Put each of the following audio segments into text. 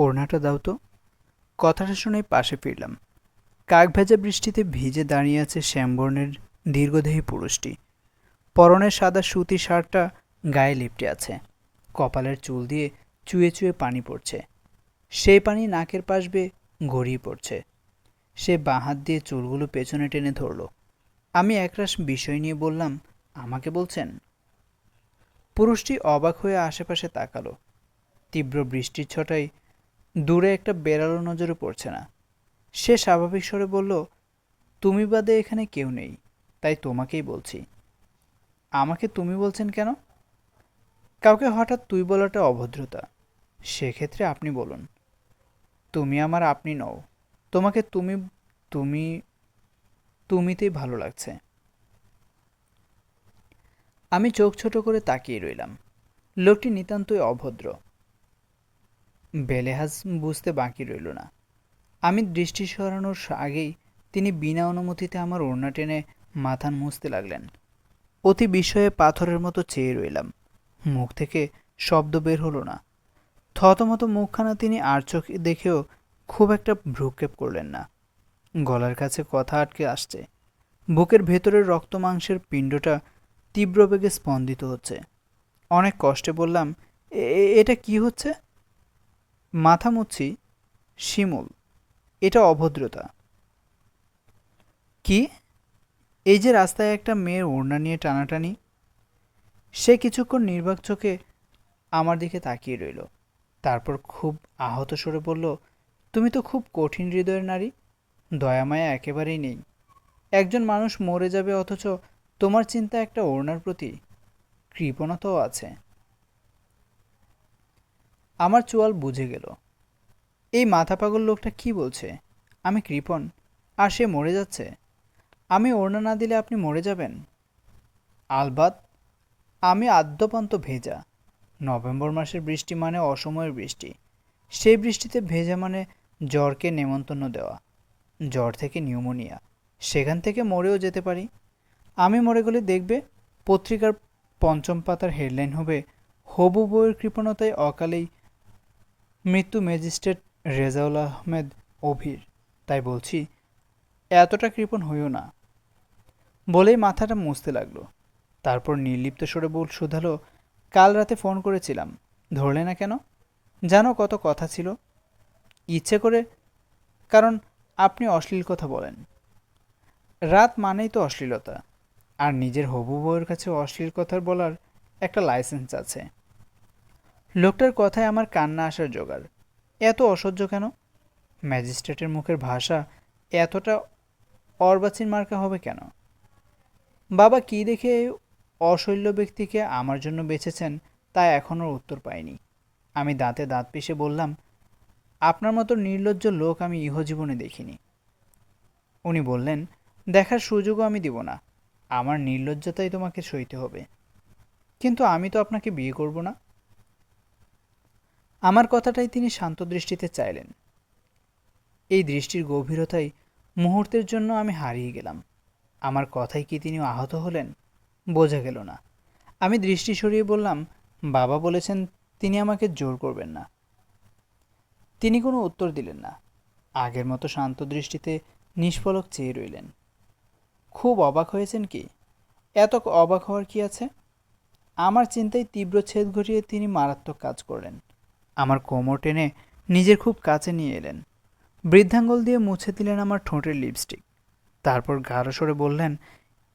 ওড়নাটা দাও তো। কথাটা শুনে পাশে ফিরলাম। কাক ভেজা বৃষ্টিতে ভিজে দাঁড়িয়ে আছে শ্যামবর্ণের দীর্ঘদেহী পুরুষটি। পরনের সাদা সুতির শার্টটা গায়ে লিপটে আছে। কপালের চুল দিয়ে চুয়ে চুয়ে পানি পড়ছে। সেই পানি নাকের পাশ বেয়ে গড়িয়ে পড়ছে। সে বাঁ হাত দিয়ে চুলগুলো পেছনে টেনে ধরল। আমি একরাশ বিষয় নিয়ে বললাম, আমাকে বলছেন? পুরুষটি অবাক হয়ে আশেপাশে তাকালো। তীব্র বৃষ্টির ছটায় দূরে একটা বেড়ালো নজরে পড়ছে না। সে স্বাভাবিক স্বরে বলল, তুমি বাদে এখানে কেউ নেই, তাই তোমাকেই বলছি। আমাকে তুমি বলছেন কেন? কাউকে হঠাৎ তুই বলাটা অভদ্রতা। সেক্ষেত্রে আপনি বলুন। তুমি আমার, আপনি নও। তোমাকে তুমি তুমি, তুমিতেই ভালো লাগছে। আমি চোখ ছোট করে তাকিয়ে রইলাম। লোকটি নিতান্তই অভদ্র। বেলেহাজ বুঝতে বাকি রইল না। আমি দৃষ্টি সরানোর আগেই তিনি বিনা অনুমতিতে আমার ওড়না টেনে মাথান মুছতে লাগলেন। অতি বিস্ময়ে পাথরের মতো চেয়ে রইলাম। মুখ থেকে শব্দ বের হলো না। থতমত মুখখানা তিনি আর চোখ দেখেও খুব একটা ভ্রুক্ষেপ করলেন না। গলার কাছে কথা আটকে আসছে। বুকের ভেতরের রক্ত মাংসের পিণ্ডটা তীব্র বেগে স্পন্দিত হচ্ছে। অনেক কষ্টে বললাম, "এ- এ- এটা কি হচ্ছে? মাথা মুচ্ছি শিমুল, এটা অভদ্রতা। কি? এই যে রাস্তায় একটা মেয়ের ওড়না নিয়ে টানাটানি, সে কিছুক্ষণ নির্বাক চোখে আমার দিকে তাকিয়ে রইল। তারপর খুব আহত স্বরে বলল, তুমি তো খুব কঠিন হৃদয়ের নারী দয়ামায়া একেবারেই নেই। একজন মানুষ মরে যাবে অথচ তোমার চিন্তা একটা ওড়নার প্রতি, কৃপণতাও আছে। আমার চোয়াল বুঝে গেল। এই মাথা পাগল লোকটা কি বলছে? আমি কৃপণ। আর সে মরে যাচ্ছে। আমি ওড়না না দিলে আপনি মরে যাবেন? আলবাত, আমি আদ্যপান্ত ভেজা। নভেম্বর মাসের বৃষ্টি মানে অসময়ের বৃষ্টি। সেই বৃষ্টিতে ভেজা মানে জ্বরকে নেমন্তন্ন দেওয়া। জ্বর থেকে নিউমোনিয়া। সেখান থেকে মরেও যেতে পারি। আমি মরে গেলে দেখবে পত্রিকার পঞ্চম পাতার হেডলাইন হবে, হবু বইয়ের কৃপণতায় অকালেই মৃত্যু ম্যাজিস্ট্রেট রেজাউল আহমেদ অভির, তাই বলছি, এতটা কৃপণ হইও না। বলেই মাথাটা মুছতে লাগল। তারপর নির্লিপ্ত স্বরে বল শুধালো, কাল রাতে ফোন করেছিলাম, ধরলে না কেন? জানো কত কথা ছিল? ইচ্ছে করে, কারণ আপনি অশ্লীল কথা বলেন। রাত মানেই তো অশ্লীলতা, আর নিজের হবু বউয়ের কাছে অশ্লীল কথা বলার একটা লাইসেন্স আছে। লোকটার কথায় আমার কান্না আসার জোগাড়। এত অসহ্য কেন? ম্যাজিস্ট্রেটের মুখের ভাষা এতটা অর্বাচীন মার্কা হবে কেন? বাবা কি দেখে অশৈল্য ব্যক্তিকে আমার জন্য বেছেছেন তা এখনও উত্তর পাইনি। আমি দাঁতে দাঁত পিষে বললাম, আপনার মতো নির্লজ্জ লোক আমি ইহজীবনে দেখিনি। উনি বললেন, দেখার সুযোগও আমি দিব না। আমার নির্লজ্জতাই তোমাকে সইতে হবে। কিন্তু আমি তো আপনাকে বিয়ে করব না। আমার কথাটাই তিনি শান্ত দৃষ্টিতে চাইলেন। এই দৃষ্টির গভীরতায় মুহূর্তের জন্য আমি হারিয়ে গেলাম। আমার কথায় কি তিনি আহত হলেন? বোঝা গেল না। আমি দৃষ্টি সরিয়ে বললাম, বাবা বলেছেন তিনি আমাকে জোর করবেন না। তিনি কোনো উত্তর দিলেন না। আগের মতো শান্ত দৃষ্টিতে নিষ্ফলক চেয়ে রইলেন। খুব অবাক হয়েছেন কি? এত অবাক হওয়ার কি আছে? আমার চিন্তায় তীব্র ছেদ ঘটিয়ে তিনি মারাত্মক কাজ করলেন। আমার কোমর টেনে নিজের খুব কাছে নিয়ে এলেন। বৃদ্ধাঙ্গল দিয়ে মুছে দিলেন আমার ঠোঁটের লিপস্টিক তারপর গাঢ় সরে বললেন,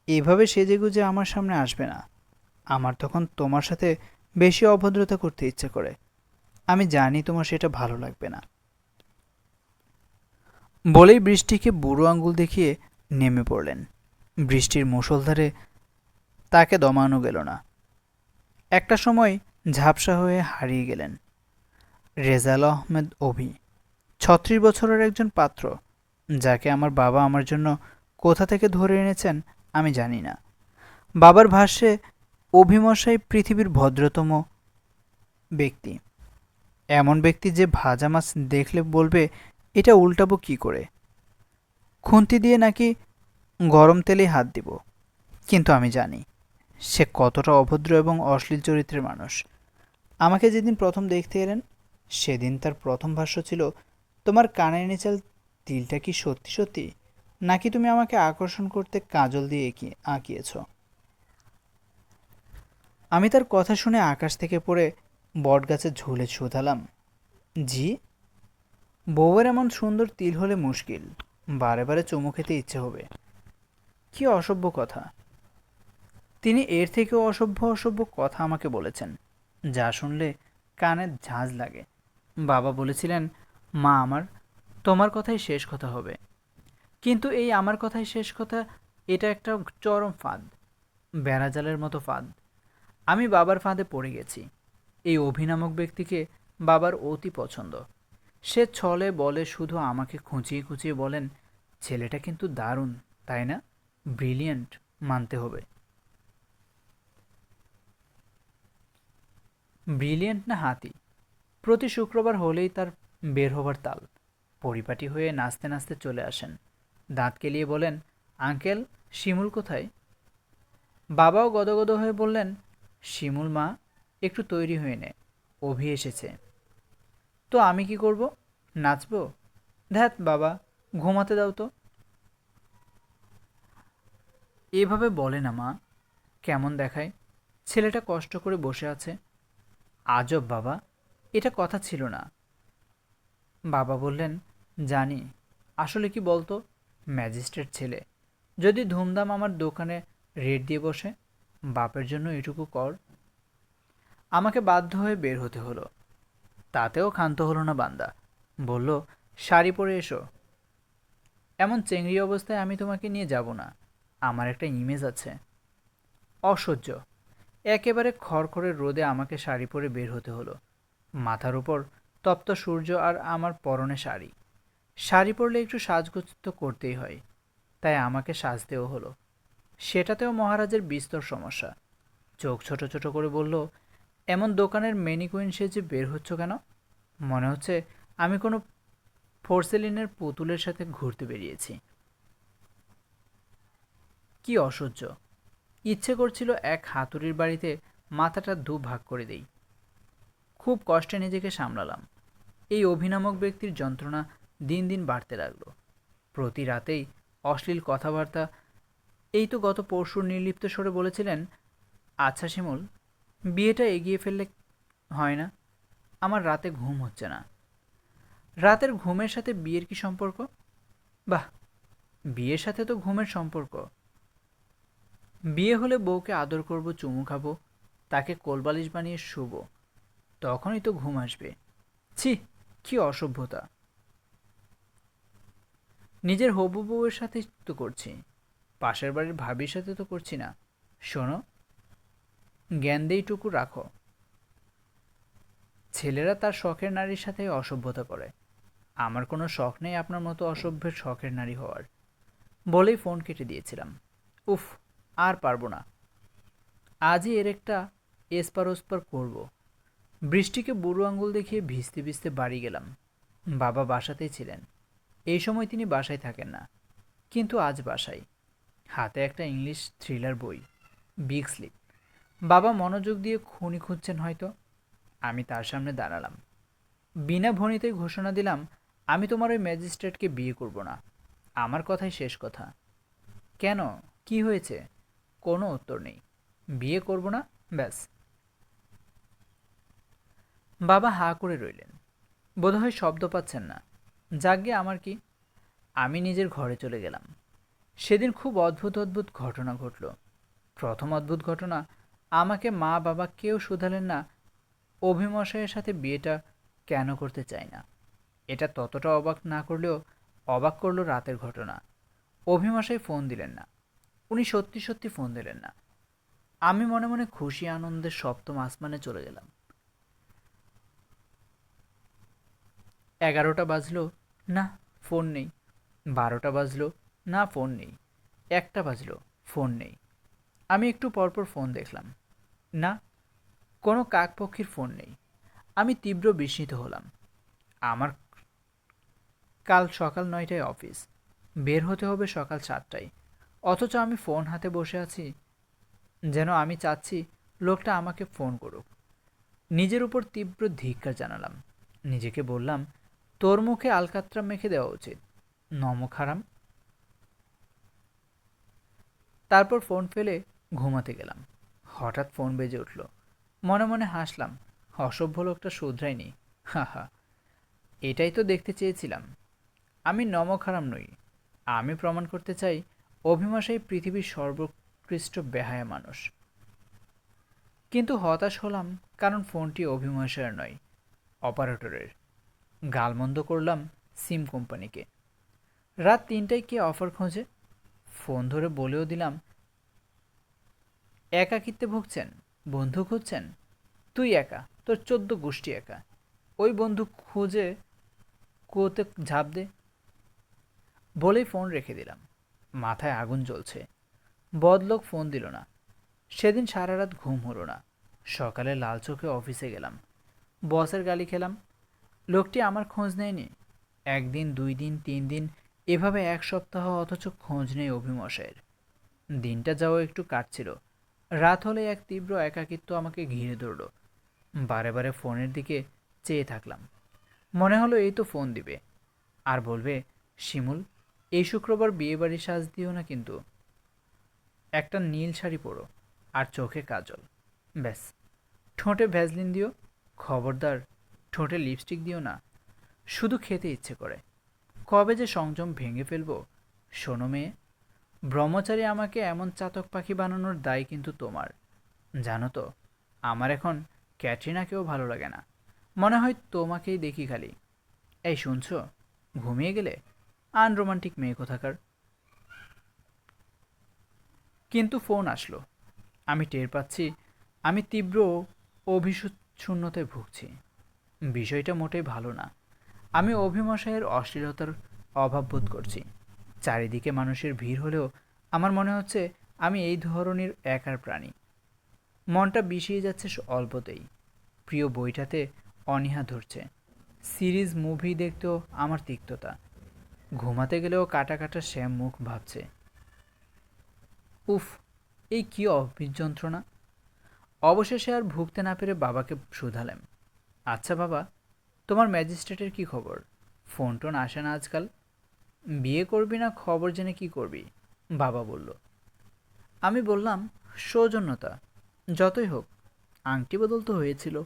এভাবে সেজেগুজে আমার সামনে আসবে না। আমার তখন তোমার সাথে বেশি অভদ্রতা করতে ইচ্ছে করে। আমি জানি তোমার সেটা ভালো লাগবে না। বলেই বৃষ্টিকে বুড়ো আঙ্গুল দেখিয়ে নেমে পড়লেন। বৃষ্টির মুষলধারে তাকে দমানো গেল না। একটা সময় ঝাপসা হয়ে হারিয়ে গেলেন। রেজাল আহমেদ অভি। ছত্রিশ বছরের একজন পাত্র, যাকে আমার বাবা আমার জন্য কোথা থেকে ধরে এনেছেন আমি জানি না। বাবার ভাষ্যে, অভিমশাই পৃথিবীর ভদ্রতম ব্যক্তি। এমন ব্যক্তি যে ভাজা মাছ দেখলে বলবে, এটা উল্টাবো কি করে? খুন্তি দিয়ে নাকি গরম তেলেই হাত দিব। কিন্তু আমি জানি, সে কতটা অভদ্র এবং অশ্লীল চরিত্রের মানুষ। আমাকে যেদিন প্রথম দেখতে এলেন সেদিন তার প্রথম ভাষ্য ছিল, তোমার কানের নিচাল তিলটা কি সত্যি সত্যি? নাকি তুমি আমাকে আকর্ষণ করতে কাজল দিয়ে এঁকি, আঁকিয়েছ? আমি তার কথা শুনে আকাশ থেকে পড়ে বটগাছে ঝুলে শুধালাম জি, বউয়ের এমন সুন্দর তিল হলে মুশকিল, বারে বারে চুমু খেতে ইচ্ছে হবে। কি অসভ্য কথা। তিনি এর থেকেও অসভ্য অসভ্য কথা আমাকে বলেছেন, যা শুনলে কানে ঝাঁজ লাগে। বাবা বলেছিলেন, মা আমার, তোমার কথাই শেষ কথা হবে। কিন্তু এই আমার কথাই শেষ কথা এটা একটা চরম ফাঁদ, বেড়াজালের মতো ফাঁদ। আমি বাবার ফাঁদে পড়ে গেছি। এই অভিনামক ব্যক্তিকে বাবার অতি পছন্দ। সে ছলে বলে শুধু আমাকে খুঁচিয়ে খুঁচিয়ে বলেন, ছেলেটা কিন্তু দারুণ, তাই না? ব্রিলিয়েন্ট, মানতে হবে। ব্রিলিয়েন্ট না হাতি? প্রতি শুক্রবার হলেই তার বের হবার তাল। পরিপাটি হয়ে নাচতে নাচতে চলে আসেন। দাঁত কেলিয়ে বলেন, আঙ্কেল, শিমুল কোথায়? বাবাও গদগদ হয়ে বললেন, শিমুল মা, একটু তৈরি হয়ে নে। অভি এসেছে। তো আমি কি করব? নাচব? ধ্যাত বাবা, ঘুমাতে দাও তো। এভাবে বলে না মা। কেমন দেখায়? ছেলেটা কষ্ট করে বসে আছে। আজব বাবা এটা কথা ছিল না। বাবা বললেন, জানি, আসলে কি বলতো, ম্যাজিস্ট্রেট ছেলে, যদি ধুমধাম আমার দোকানে রেট দিয়ে বসে, বাপের জন্য এটুকু কর। আমাকে বাধ্য হয়ে বের হতে হলো। তাতেও ক্ষান্ত হলো না বান্দা। বলল, শাড়ি পরে এসো। এমন চেংড়ি অবস্থায় আমি তোমাকে নিয়ে যাব না। আমার একটা ইমেজ আছে। অসহ্য। একেবারে খড়খড়ে রোদে আমাকে শাড়ি পরে বের হতে হলো। মাথার উপর তপ্ত সূর্য আর আমার পরনে শাড়ি। শাড়ি পরলে একটু সাজগোজ তো করতেই হয়, তাই আমাকে সাজতেও হলো। সেটাতেও মহারাজের বিস্তর সমস্যা। চোখ ছোট ছোট করে বলল, এমন দোকানের মেনিকুইন সেজে বের হচ্ছ কেন? মনে হচ্ছে আমি কোনো ফোরসেলিনের পুতুলের সাথে ঘুরতে বেরিয়েছি। কি অসহ্য। ইচ্ছে করছিল এক হাতুড়ির বাড়িতে মাথাটা দু ভাগ করে দেই। খুব কষ্টে নিজেকে সামলালাম। এই অভিনামক ব্যক্তির যন্ত্রণা দিন দিন বাড়তে লাগল। প্রতি রাতেই অশ্লীল কথাবার্তা, এই তো গত পরশু নির্লিপ্ত স্বরে বলেছিলেন আচ্ছা শিমুল, বিয়েটা এগিয়ে ফেললে হয় না? আমার রাতে ঘুম হচ্ছে না। রাতের ঘুমের সাথে বিয়ের কি সম্পর্ক? বাহ, বিয়ের সাথে তো ঘুমের সম্পর্ক। বিয়ে হলে বউকে আদর করব, চুমু খাব, তাকে কোলবালিশ বানিয়ে শুব। তখনই তো ঘুম আসবে। ছি, কি অসভ্যতা। নিজের হবু বউয়ের সাথে তো করছি। পাশের বাড়ির ভাবির সাথে তো করছি না। শোনো, জ্ঞান দেইটুকু রাখো। ছেলেরা তার শখের নারীর সাথে অসভ্যতা করে। আমার কোনো শখ নেই আপনার মতো অসভ্যের শখের নারী হওয়ার। বলেই ফোন কেটে দিয়েছিলাম। উফ, আর পারব না। আজই এর একটা এসপার ওসপার করব। বৃষ্টিকে বুড়ো আঙুল দেখিয়ে ভিজতে ভিজতে বাড়ি গেলাম। বাবা বাসাতেই ছিলেন। এই সময় তিনি বাসায় থাকেন না, কিন্তু আজ বাসায়। হাতে একটা ইংলিশ থ্রিলার বই, বিগ স্লিপ। বাবা মনোযোগ দিয়ে খুনি খুঁজছেন হয়তো। আমি তার সামনে দাঁড়ালাম। বিনা ভণিতেই ঘোষণা দিলাম, আমি তোমার ওই ম্যাজিস্ট্রেটকে বিয়ে করব না। আমার কথাই শেষ কথা। কেন? কি হয়েছে? কোনো উত্তর নেই। বিয়ে করব না? ব্যাস। বাবা হা করে রইলেন। বোধহয় শব্দ পাচ্ছেন না। যাগে আমার কি? আমি নিজের ঘরে চলে গেলাম। সেদিন খুব অদ্ভুত অদ্ভুত ঘটনা ঘটল। প্রথম অদ্ভুত ঘটনা, আমাকে মা বাবা কেউ শুধালেন না। অভিমশাইয়ের সাথে বিয়েটা কেন করতে চাই না? এটা ততটা অবাক না করলেও অবাক করল রাতের ঘটনা। অভিমশাই ফোন দিলেন না। উনি সত্যি সত্যি ফোন দিলেন না। আমি মনে মনে খুশি, আনন্দের সপ্তম আসমানে চলে গেলাম। এগারোটা বাজলো, না, ফোন নেই। বারোটা বাজলো, না, ফোন নেই। একটা বাজলো, ফোন নেই। আমি একটু পরপর ফোন দেখলাম। না, কোনো কাকপক্ষীর ফোন নেই। আমি তীব্র বিস্মিত হলাম। আমার কাল সকাল নয়টায় অফিস। বের হতে হবে সকাল সাতটায়। অথচ আমি ফোন হাতে বসে আছি, যেন আমি চাচ্ছি লোকটা আমাকে ফোন করুক। নিজের উপর তীব্র ধিক্কার জানালাম। নিজেকে বললাম তোর মুখে আলকাত্রা মেখে দেওয়া উচিত। নমক হারাম তারপর ফোন ফেলে ঘুমাতে গেলাম। হঠাৎ ফোন বেজে উঠল। মনে মনে হাসলাম, অসভ্য লোকটা শুধরায়নি। হা হা এটাই তো দেখতে চেয়েছিলাম। আমি নমক হারাম নই। আমি প্রমাণ করতে চাই, অভিমাসাই পৃথিবীর সর্বোৎকৃষ্ট বেহায়া মানুষ। কিন্তু হতাশ হলাম কারণ ফোনটি অভিমহাশয়ের নয়, অপারেটরের। গালমন্দ করলাম সিম কোম্পানিকে। রাত তিনটায় কে অফার খোঁজে? ফোন ধরে বলেও দিলাম, একাকিত্বে ভুগছেন, বন্ধু খুঁজছেন? তুই একা, তোর চোদ্দ গোষ্ঠী একা। ওই বন্ধু খুঁজে কুয়োতে ঝাঁপ দে। বলেই ফোন রেখে দিলাম। মাথায় আগুন জ্বলছে। বদলোক ফোন দিল না। সেদিন সারা রাত ঘুম হলো না। সকালে লাল চোখে অফিসে গেলাম। বসের গালি খেলাম। লোকটি আমার খোঁজ নেয়নি। একদিন দুই দিন তিন দিন এভাবে এক সপ্তাহ অথচ খোঁজ নেই অভিমশায়ের দিনটা যাও একটু কাটছিল। রাত হলে এক তীব্র একাকিত্ব আমাকে ঘিরে ধরল। বারে বারে ফোনের দিকে চেয়ে থাকলাম। মনে হলো এই তো ফোন দিবে। আর বলবে, শিমুল, এই শুক্রবার বিয়েবাড়ি সাজ দিও না কিন্তু। একটা নীল শাড়ি পরো, আর চোখে কাজল। ব্যাস। ঠোঁটে ভ্যাজলিন দিও, খবরদার ঠোঁটে লিপস্টিক দিও না। শুধু খেতে ইচ্ছে করে। কবে যে সংযম ভেঙে ফেলব, শোনো মেয়ে, ব্রহ্মচারী আমাকে এমন চাতক পাখি বানানোর দায় কিন্তু তোমার। জানো তো, আমার এখন ক্যাটরিনাকেও ভালো লাগে না। মনে হয় তোমাকেই দেখি খালি। এই শুনছো, ঘুমিয়ে গেলে আনরোমান্টিক মেয়ে কোথাকার? কিন্তু ফোন আসলো। আমি টের পাচ্ছি, আমি তীব্র অভিশূন্যতায় ভুগছি। বিষয়টা মোটেই ভালো না। আমি অভিমশায়ের অশ্লীলতার অভাব বোধ করছি। চারিদিকে মানুষের ভিড় হলেও আমার মনে হচ্ছে আমি এই ধরনের একার প্রাণী। মনটা বিষিয়ে যাচ্ছে অল্পতেই। প্রিয় বইটাতে অনীহা ধরছে। সিরিজ, মুভি দেখতেও আমার তিক্ততা। ঘুমাতে গেলেও কাটা কাটা শ্যাম মুখ ভাবছে। উফ, এই কী অভিযন্ত্রণা? অবশেষে আর ভুগতে না পেরে বাবাকে শুধালাম। আচ্ছা বাবা, তোমার ম্যাজিস্ট্রেটের কি খবর? ফোন টোন আসে না আজকাল। বিয়ে করবি না খবর জেনে কি করবি? বাবা বলল। আমি বললাম, সৌজন্যতা, যতই হোক, আংটি বদল তো হয়েছিল।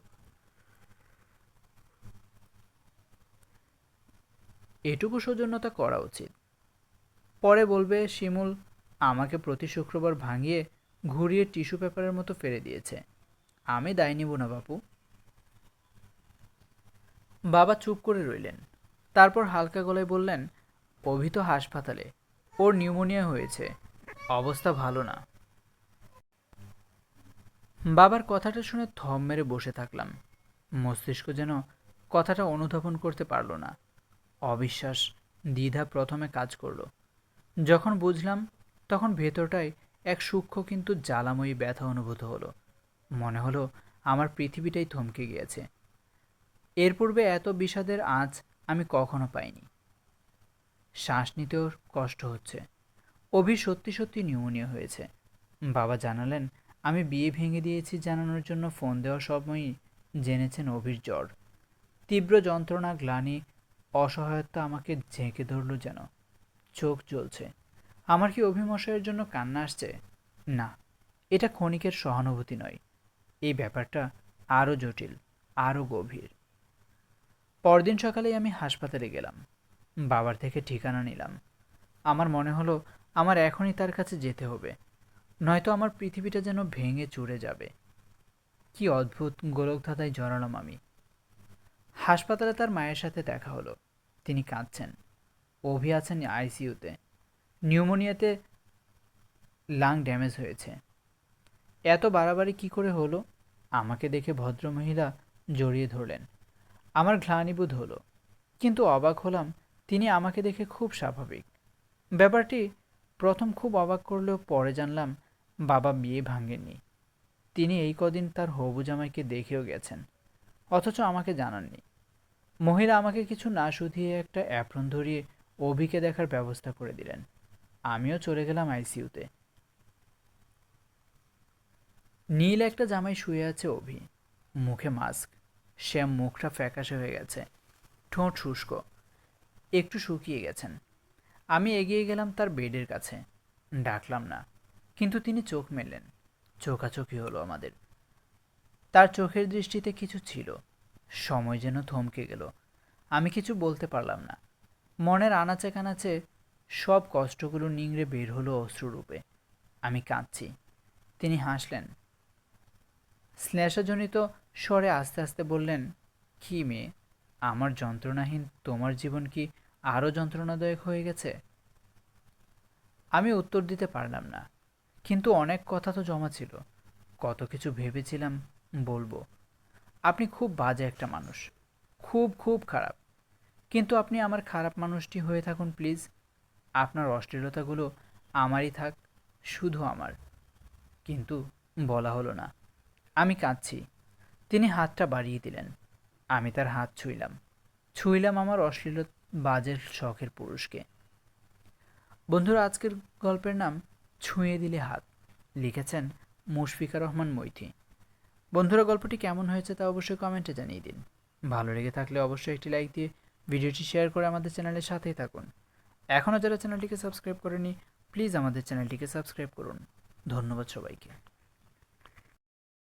এটুকু সৌজন্যতা করা উচিত। পরে বলবে, শিমুল, আমাকে প্রতি শুক্রবার ভাঙিয়ে ঘুরিয়ে টিস্যু পেপারের মতো ফেলে দিয়েছে। আমি দায় নিব না বাপু। বাবা চুপ করে রইলেন। তারপর হালকা গলায় বললেন, অভি তো হাসপাতালে, ওর নিউমোনিয়া হয়েছে। অবস্থা ভালো না। বাবার কথাটা শুনে থম মেরে বসে থাকলাম। মস্তিষ্ক যেন কথাটা অনুধাবন করতে পারল না। অবিশ্বাস, দ্বিধা প্রথমে কাজ করল। যখন বুঝলাম, তখন ভেতরটায় এক সূক্ষ্ম কিন্তু জ্বালাময়ী ব্যথা অনুভূত হলো। মনে হলো আমার পৃথিবীটাই থমকে গিয়েছে। এর পূর্বে এত বিষাদের আঁচ আমি কখনো পাইনি। শ্বাস নিতেও কষ্ট হচ্ছে। অভি সত্যি সত্যি নিউমোনিয়া হয়েছে। বাবা জানালেন, আমি বিয়ে ভেঙে দিয়েছি জানানোর জন্য ফোন দেওয়ার সময়ই জেনেছেন অভির জ্বর। তীব্র যন্ত্রণা, গ্লানি, অসহায়তা আমাকে ঝেঁকে ধরল যেন। চোখ জ্বলছে। আমার কি অভিমশয়ের জন্য কান্না আসছে? না, এটা ক্ষণিকের সহানুভূতি নয়। এই ব্যাপারটা আরও জটিল, আরও গভীর। পরদিন সকালেই আমি হাসপাতালে গেলাম। বাবার থেকে ঠিকানা নিলাম। আমার মনে হলো, আমার এখনই তার কাছে যেতে হবে। নয়তো আমার পৃথিবীটা যেন ভেঙে চুরে যাবে। কি অদ্ভুত গোলকধাঁধায় জড়ালাম আমি। হাসপাতালে তার মায়ের সাথে দেখা হলো। তিনি কাঁদছেন। অভি আছেন আইসিইউতে। নিউমোনিয়াতে লাং ড্যামেজ হয়েছে। এত বাড়াবাড়ি কি করে হলো? আমাকে দেখে ভদ্রমহিলা জড়িয়ে ধরলেন। আমার ঘ্লানিবোধ হলো। কিন্তু অবাক হলাম, তিনি আমাকে দেখে খুব স্বাভাবিক। ব্যাপারটি প্রথম খুব অবাক করলেও পরে জানলাম, বাবা বিয়ে ভাঙেননি। তিনি এই কদিন তার হবু জামাইকে দেখেও গেছেন, অথচ আমাকে জানাননি। মহিলা আমাকে কিছু না শুধিয়ে একটা অ্যাপ্রন ধরিয়ে অভিকে দেখার ব্যবস্থা করে দিলেন। আমিও চলে গেলাম আইসিইউতে। নীল একটা জামাই শুয়ে আছে অভি, মুখে মাস্ক। শ্যাম মুখটা ফ্যাকাশে হয়ে গেছে। ঠোঁট শুষ্ক। একটু শুকিয়ে গেছেন। আমি এগিয়ে গেলাম তার বেডের কাছে। ডাকলাম না, কিন্তু তিনি চোখ মেললেন। চোখাচোখি হলো আমাদের। তার চোখের দৃষ্টিতে কিছু ছিল। সময় যেন থমকে গেল। আমি কিছু বলতে পারলাম না। মনের আনাচে কানাচে সব কষ্টগুলো নিংড়ে বের হলো অশ্রুরূপে। আমি কাঁদছি। তিনি হাসলেন। শ্লেষাজনিত স্বরে আস্তে আস্তে বললেন, কি মেয়ে, আমার যন্ত্রণাহীন, তোমার জীবন কি আরও যন্ত্রণাদায়ক হয়ে গেছে? আমি উত্তর দিতে পারলাম না, কিন্তু অনেক কথা তো জমা ছিল। কত কিছু ভেবেছিলাম, বলব। আপনি খুব বাজে একটা মানুষ, খুব খুব খারাপ। কিন্তু আপনি আমার খারাপ মানুষটি হয়ে থাকুন, প্লিজ। আপনার অশ্লীলতাগুলো আমারই থাক, শুধু আমার। কিন্তু বলা হলো না আমি কাঁদছি। তিনি হাতটা বাড়িয়ে দিলেন। আমি তার হাত ছুঁইলাম। ছুঁইলাম আমার অশ্লীল বাজের শখের পুরুষকে। বন্ধুরা, আজকের গল্পের নাম ছুঁয়ে দিলে হাত। লিখেছেন মুশফিকা রহমান মৈথি। বন্ধুরা, গল্পটি কেমন হয়েছে তা অবশ্যই কমেন্টে জানিয়ে দিন। ভালো লেগে থাকলে অবশ্যই একটি লাইক দিয়ে ভিডিওটি শেয়ার করে আমাদের চ্যানেলের সাথেই থাকুন। এখনও যারা চ্যানেলটিকে সাবস্ক্রাইব করেনি, প্লিজ আমাদের চ্যানেলটিকে সাবস্ক্রাইব করুন। ধন্যবাদ সবাইকে।